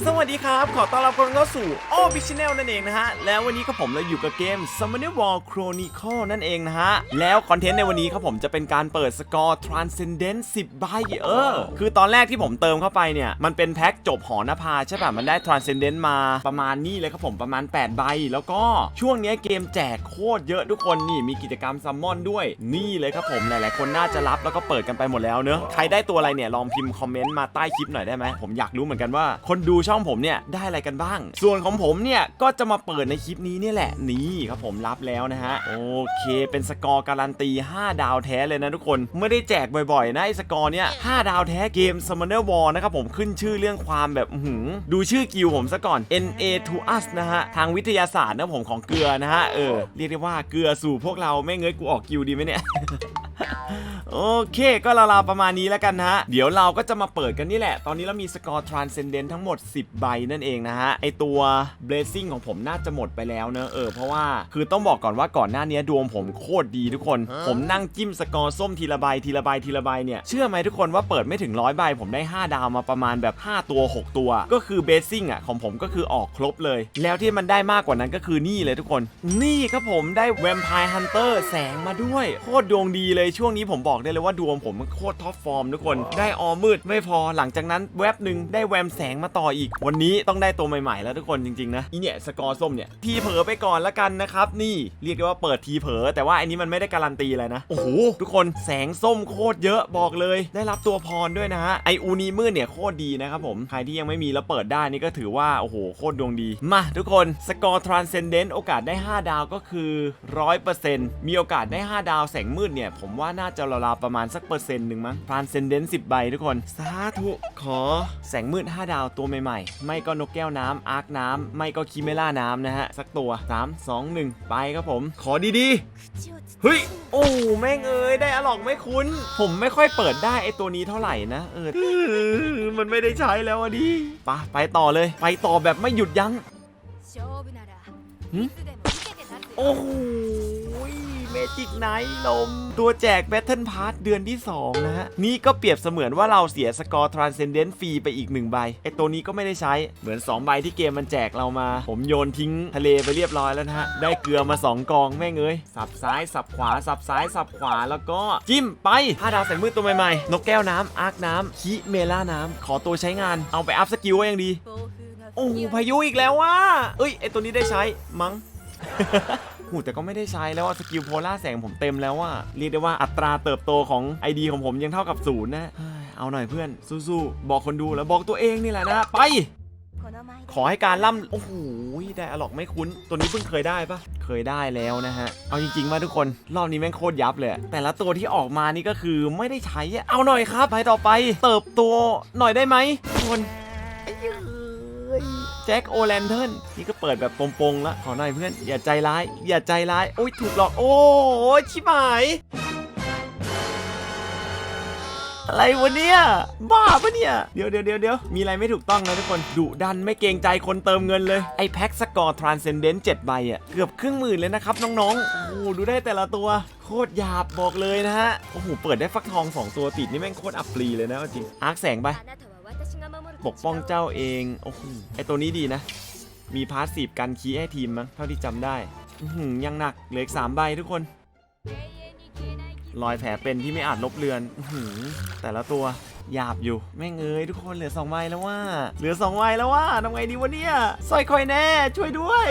สวัสดีครับ ขอต้อนรับคนเข้าสู่ o b i c h a n n e l นั่นเองนะฮะ แล้ววันนี้ก็ผมเราอยู่กับเกม Summoner War Chronicle นั่นเองนะฮะ แล้วคอนเทนต์ในวันนี้ครับผมจะเป็นการเปิดสกอร์ Transcendent 10 ใบเออ คือตอนแรกที่ผมเติมเข้าไปเนี่ย มันเป็นแพ็กจบหอนภาใช่ป่ะ มันได้ Transcendent มาประมาณนี้เลยครับผมประมาณ 8 ใบ แล้วก็ช่วงนี้เกมแจกโคตรเยอะทุกคนนี่มีกิจกรรมซัมมอนด้วยนี่เลยครับผมหลายๆ คนน่าจะรับแล้วก็เปิดกันไปหมดแล้วเนอะใครได้ตัวอะไรเนี่ยลองพิมพ์คอมเมนต์มาใต้คลิปหน่อยได้ไหมผมอยากรู้เหมือนกันว่าคนดูช่องผมเนี่ยได้อะไรกันบ้าง ส่วนของผมเนี่ยก็จะมาเปิดในคลิปนี้นี่แหละนี่ครับผมรับแล้วนะฮะโอเคเป็นสกอร์การันตี 5 ดาวแท้เลยนะทุกคนไม่ได้แจกบ่อยๆนะไอ้สกอร์เนี่ย5ดาวแท้เกม Summoner War นะครับผมขึ้นชื่อเรื่องความแบบหือดูชื่อกิลผมซะก่อน NA to us นะฮะทางวิทยาศาสตร์นะผมของเกลือนะฮะเออเรียกได้ว่าเกลือสู่พวกเราไม่เงยกูออกกิลดีไหมเนี่ย โอเคก็ราวๆประมาณนี้แล้วกันนะฮะ เดี๋ยวเราก็จะมาเปิดกันนี่แหละ ตอนนี้เรามีสกอร์ Transcendent ทั้งหมด 10 ใบนั่นเองนะฮะ ไอตัว Blazing ของผมน่าจะหมดไปแล้วเนอะเออเพราะว่าคือต้องบอกก่อนว่าก่อนหน้านี้ดวงผมโคตรดีทุกคน ผมนั่งจิ้มสกอร์ส้มทีละใบทีละใบทีละใบเนี่ยเชื่อไหมทุกคนว่าเปิดไม่ถึงร้อยใบผมได้ 5 ดาวมาประมาณแบบ 5 ตัว 6 ตัว ก็คือ Blazing อะของผมก็คือออกครบเลย แล้วที่มันได้มากกว่านั้นก็คือนี่เลยทุกคน นี่ครับผมได้ Vampire Hunter แสงมาด้วยโคตรดวงดีเลยช่วงนี้ผมบอกได้เลยว่าดวงผมมันโคตรท็อปฟอร์มทุกคน ได้ออมืดไม่พอหลังจากนั้นแวบหนึ่งได้แวมแสงมาต่ออีก วันนี้ต้องได้ตัวใหม่ๆแล้วทุกคนจริงๆนะอีเนี่ยสกอร์ส้มเนี่ยทีเผลอไปก่อนละกันนะครับนี่เรียกได้ว่าเปิดทีเผลอแต่ว่าอันนี้มันไม่ได้การันตีอะไรนะโอ้โหทุกคนแสงส้มโคตรเยอะบอกเลย ได้รับตัวพรด้วยนะฮะไออูนีมืดเนี่ยโคตรดีนะครับผมใครที่ยังไม่มีแล้วเปิดได้นี่ก็ถือว่าโอ้โหโคตรดวงดีมาทุกคนสกอร์ transcendent โอกาสได้ 5 ดาวก็คือ 100%มีโอกาสได้ 5 ดาวแสงมืดเนี่ยผมว่าน่าจะราวประมาณสักเปอร์เซ็นต์หนึ่งมั้งพรานเซนเดนสิบใบทุกคน สาธุขอแสงมืด 5 ดาวตัวใหม่ๆ ไม่ก็นกแก้วน้ำอาร์คน้ำ ไม่ก็คิเมล่าน้ำนะฮะ สักตัว 3 2 1 ไปครับผม ขอดีๆ เฮ้ย โอ้แม่งเอ้ยได้อลอกไม่คุ้น ผมไม่ค่อยเปิดได้ไอตัวนี้เท่าไหร่นะ เออ มันไม่ได้ใช้แล้วอะดิปะไปต่อเลย ไปต่อแบบไม่หยุดยั้งโอ้ จิกไนท์ลม ตัวแจกแบทเทิลพาร์ทเดือนที่ 2 นะฮะ นี่ก็เปรียบเสมือนว่าเราเสียสกอร์ทรานเซนเดนต์ฟรีไปอีก 1 ใบ ไอตัวนี้ก็ไม่ได้ใช้ เหมือน 2 ใบที่เกมมันแจกเรามา ผมโยนทิ้งทะเลไปเรียบร้อยแล้วนะฮะ ได้เกลือมา 2 กองแม่งเอ้ย สับซ้าย สับขวา สับซ้าย สับขวา แล้วก็จิ้มไปผ้าดาวแสงมืดตัวใหม่ๆ นกแก้วน้ำอาร์คน้ำคิเมล่าน้ำขอตัวใช้งาน เอาไปอัพสกิลไว้ยังดี โอ้พายุอีกแล้วว่ะเอ้ยไอตัวนี้ได้ใช้มั้ง หูแต่ก็ไม่ได้ใช้แล้วสกิลโพล่าแสงผมเต็มแล้วว่าเรียกได้ว่าอัตราเติบโตของไอดีของผมยังเท่ากับศูนย์นะเอาหน่อยเพื่อนสู้ๆบอกคนดูแล้วบอกตัวเองนี่แหละนะไป ขอให้การล่ำโอ้โหได้อะล็อกไม่คุ้น ตัวนี้เพิ่งเคยได้ปะเคยได้แล้วนะฮะ เอาจริงๆว่าทุกคนรอบนี้แม่งโคตรยับเลย แต่ละตัวที่ออกมานี่ก็คือไม่ได้ใช้เอาหน่อยครับไปต่อไป เติบโตหน่อยได้ไหมทุกคน ยแจ็คโอแลนเทิร์นนี่ก็เปิดแบบโปงๆล้วขอหน่อยเพื่อนอย่าใจร้าย อย่าใจร้ายโอ้ยถูกหลอกโอ้ยชิบหายอะไรวะเนี่ย บ้าปะเนี่ย เดี๋ยวเดี๋ยวเดี๋ยวเดี๋ยวมีอะไรไม่ถูกต้องนะทุกคนดุดันไม่เกรงใจคนเติมเงินเลย ไอแพ็กสกอร์ทรานเซนเดนต์เจ็ดใบอะ เกือบครึ่งหมื่นเลยนะครับ น้องๆ โอ้ดูได้แต่ละตัว โคตรหยาบบอกเลยนะฮะ โอ้โห เปิดได้ฟักทอง 2 ตัวติดนี่แม่งโคตรอัปรีเลยนะจริงอาร์คแสงไป ปกป้องเจ้าเองโอ้โหไอตัวนี้ดีนะ มีพาสซีฟกันคีให้ทีมมั้งเท่าที่จำได้ยังหนักเหลืออีกสามใบทุกคนรอยแผลเป็นที่ไม่อาจลบเลือนแต่ละตัวหยาบอยู่แม่งเอ้ยทุกคนเหลือสองใบแล้วว่า เหลือสองใบแล้วว่าทำไงดีวะเนี่ยสอยคอยแน่ช่วยด้วย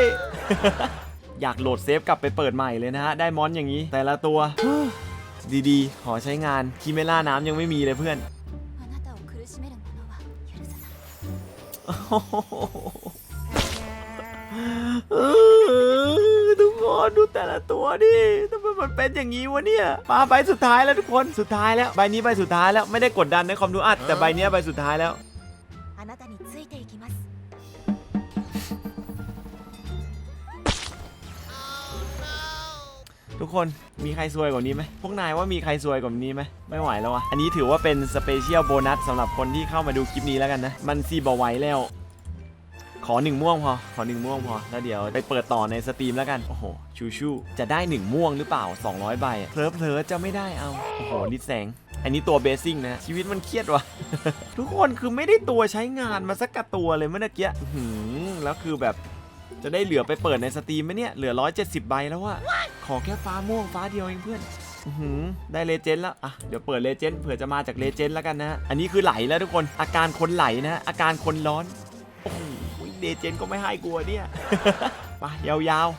อยากโหลดเซฟกลับไปเปิดใหม่เลยนะฮะ ได้มอนอย่างนี้ แต่ละตัว ดีๆ ขอใช้งานคีเมล่าน้ำยังไม่มีเลยเพื่อน ทุกคนดูแต่ละตัวดิทำไมมันเป็นอย่างนี้วะเนี่ยมาใบสุดท้ายแล้วทุกคนสุดท้ายแล้วใบนี้ใบสุดท้ายแล้วไม่ได้กดดันในความดูอัดแต่ใบนี้ใบสุดท้ายแล้ว ทุกคนมีใครซวยกว่านี้ไหมพวกนายว่ามีใครซวยกว่านี้ไหมไม่ไหวแล้วอะอันนี้ถือว่าเป็นสเปเชียลโบนัสสำหรับคนที่เข้ามาดูคลิปนี้แล้วกันนะ มันซีบอไหวแล้ว ขอหนึ่งม่วงพอ ขอหนึ่งม่วงพอ แล้วเดี๋ยวไปเปิดต่อในสตรีมแล้วกัน โอ้โห ชูชูจะได้หนึ่งม่วงหรือเปล่า 200 ใบอะเพลอเพลอจะไม่ได้เอา โอ้โหลิดแสงอันนี้ตัวเบสซิ่งนะ ชีวิตมันเครียดว่ะ ทุกคนคือไม่ได้ตัวใช้งานมาสักกะตัวเลยเมื่อกี้อื้อหือแล้วคือแบบ จะได้เหลือไปเปิดในสตรีมไหมเนี่ย เหลือ 170 ใบแล้วอะขอแค่ฟ้าม่วงฟ้าเดียวเองเพื่อนได้เลเจนด์แล้ว อะ เดี๋ยวเปิดเลเจนด์เผื่อจะมาจากเลเจนด์แล้วกันนะ อันนี้คือไหลแล้วทุกคน อาการคนไหลนะ อาการคนร้อน โอ้โหเลเจนด์ก็ไม่ให้กลัวเนี่ยไปยาว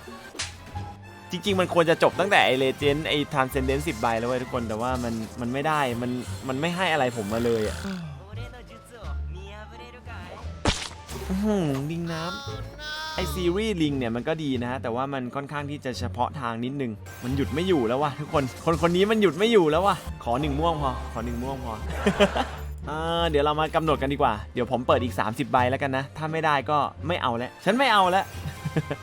ๆ จริง ๆ มันควรจะจบตั้งแต่ไอเลเจนด์ไอทานเซนเดนสิบใบแล้วเว้ยทุกคน แต่ว่ามันมันไม่ได้ มันมันไม่ให้อะไรผมมาเลยอะหืมดิงน้ำ ไอซีรีส์ลิงเนี่ยมันก็ดีนะฮะแต่ว่ามันค่อนข้างที่จะเฉพาะทางนิดนึง มันหยุดไม่อยู่แล้วว่ะทุกคนคนคนนี้มันหยุดไม่อยู่แล้วว่ะขอหนึ่งม่วงพอขอหนึ่งม่วงพอเดี๋ยวเรามากำหนดกันดีกว่า เดี๋ยวผมเปิดอีก 30 ใบแล้วกันนะ ถ้าไม่ได้ก็ไม่เอาแล้ว ฉันไม่เอาแล้ว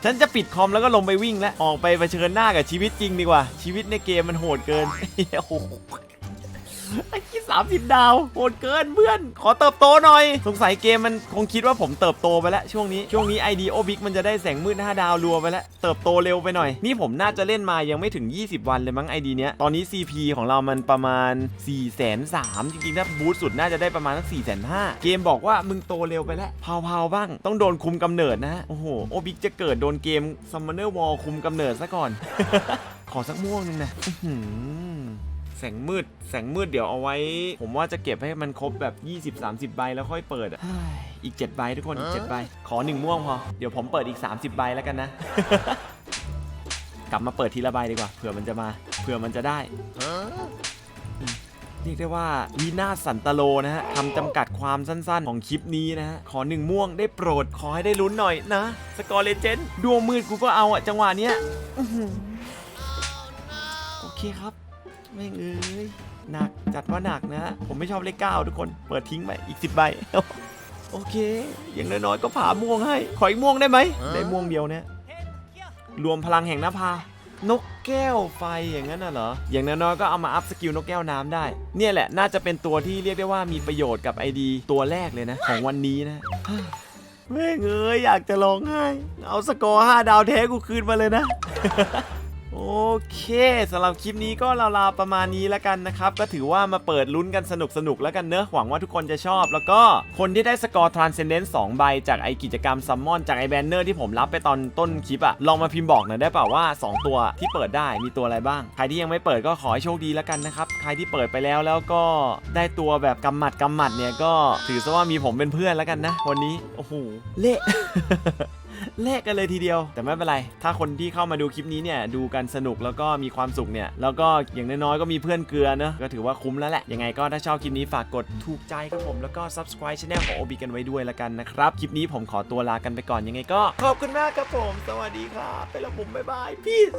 ฉันจะปิดคอมแล้วก็ลงไปวิ่งแล้ว ออกไปเผชิญหน้ากับชีวิตจริงดีกว่า ชีวิตในเกมมันโหดเกินโอ้ ไอ้ที่สามสิบดาวโหดเกินเพื่อน ขอเติบโตหน่อย สงสัยเกมมันคงคิดว่าผมเติบโตไปแล้ว ช่วงนี้ ช่วงนี้ ID o b i g มันจะได้แสงมืด5ดาวรัวไปแล้ว เติบโตเร็วไปหน่อย นี่ผมน่าจะเล่นมายังไม่ถึง 20 วันเลยมั้ง ID เนี้ย ตอนนี้ CP ของเรามันประมาณ4 3 0 0 0จริงๆถ้าบูสต์สุดน่าจะได้ประมาณสัก4 5 0 0เกมบอกว่ามึงโตเร็วไปแล้วเผาๆบ้าง ต้องโดนคุมกำเนิดนะ โอ้โห โอบิกจะเกิดโดนเกม Summoner Wall คุมกำเนิดซะก่อน ขอสักม่วงหนึงนะ แสงมืด แสงมืดเดี๋ยวเอาไว้ ผมว่าจะเก็บให้มันครบแบบ 20-30 ใบแล้วค่อยเปิดอะเฮ้ยอีก 7 ใบทุกคนอีก 7 ใบ ขอ 1 ม่วงพอ เดี๋ยวผมเปิดอีก 30 ใบแล้วกันนะ กลับมาเปิดทีละใบดีกว่า เผื่อมันจะมา เผื่อมันจะได้อืมเรียกได้ว่าวีนาศสันตโลนะฮะคำจำกัดความสั้นๆ ของคลิปนี้นะฮะ ขอหนึ่งม่วงได้โปรดขอให้ได้ลุ้นหน่อยนะ สกอร์เลเจนด์ดวงมืดกูก็เอาอะจังหวะเนี้ยอื้อหือโอเคครับแม่งเอ้ยหนักจัดว่าหนักนะ ผมไม่ชอบเลขเก้าทุกคนเปิดทิ้งไปอีกสิบใบโอเค อย่างน้อยๆก็ผ่าม่วงให้ ขออีกม่วงได้ไหมได้ม่วงเดียวเนี่ยรวมพลังแห่งหน้าพานกแก้วไฟอย่างนั้นน่ะเหรอ อย่างน้อยๆก็เอามาอัพสกิลนกแก้วน้ำได้ เนี่ยแหละน่าจะเป็นตัวที่เรียกได้ว่ามีประโยชน์กับไอดีตัวแรกเลยนะ ของวันนี้นะแม่งเอ้ยอยากจะร้องไห้ เอาสกอร์5ดาวแท้กูคืนมาเลยนะ โอเคสำหรับคลิปนี้ก็ราวๆประมาณนี้แล้วกันนะครับ ก็ถือว่ามาเปิดลุ้นกันสนุกๆแล้วกันเนอะหวังว่าทุกคนจะชอบ แล้วก็คนที่ได้สกอร์ Transcendence 2ใบจากไอกิจกรรมซัมมอนจากไอแบนเนอร์ที่ผมรับไปตอนต้นคลิปอะลองมาพิมพ์บอกหน่อยได้เปล่าว่า 2 ตัวที่เปิดได้มีตัวอะไรบ้าง ใครที่ยังไม่เปิดก็ขอให้โชคดีแล้วกันนะครับ ใครที่เปิดไปแล้วแล้วก็ได้ตัวแบบกำหมัดกำหมัดเนี่ยก็ถือซะว่ามีผมเป็นเพื่อนแล้วกันนะวันนี้โอ้โหเละ แลกกันเลยทีเดียว แต่ไม่เป็นไร ถ้าคนที่เข้ามาดูคลิปนี้เนี่ยดูกันสนุกแล้วก็มีความสุขเนี่ยแล้วก็อย่างน้อยๆก็มีเพื่อนเกลือเนอะก็ถือว่าคุ้มแล้วแหละยังไงก็ถ้าชอบคลิปนี้ฝากกดถูกใจครับผมแล้วก็ subscribe ช anel ของ OB กันไว้ด้วยละกันนะครับคลิปนี้ผมขอตัวลากันไปก่อนยังไงก็ ขอบคุณมากครับผม สวัสดีครับไปละผมบ๊ายบายพีซ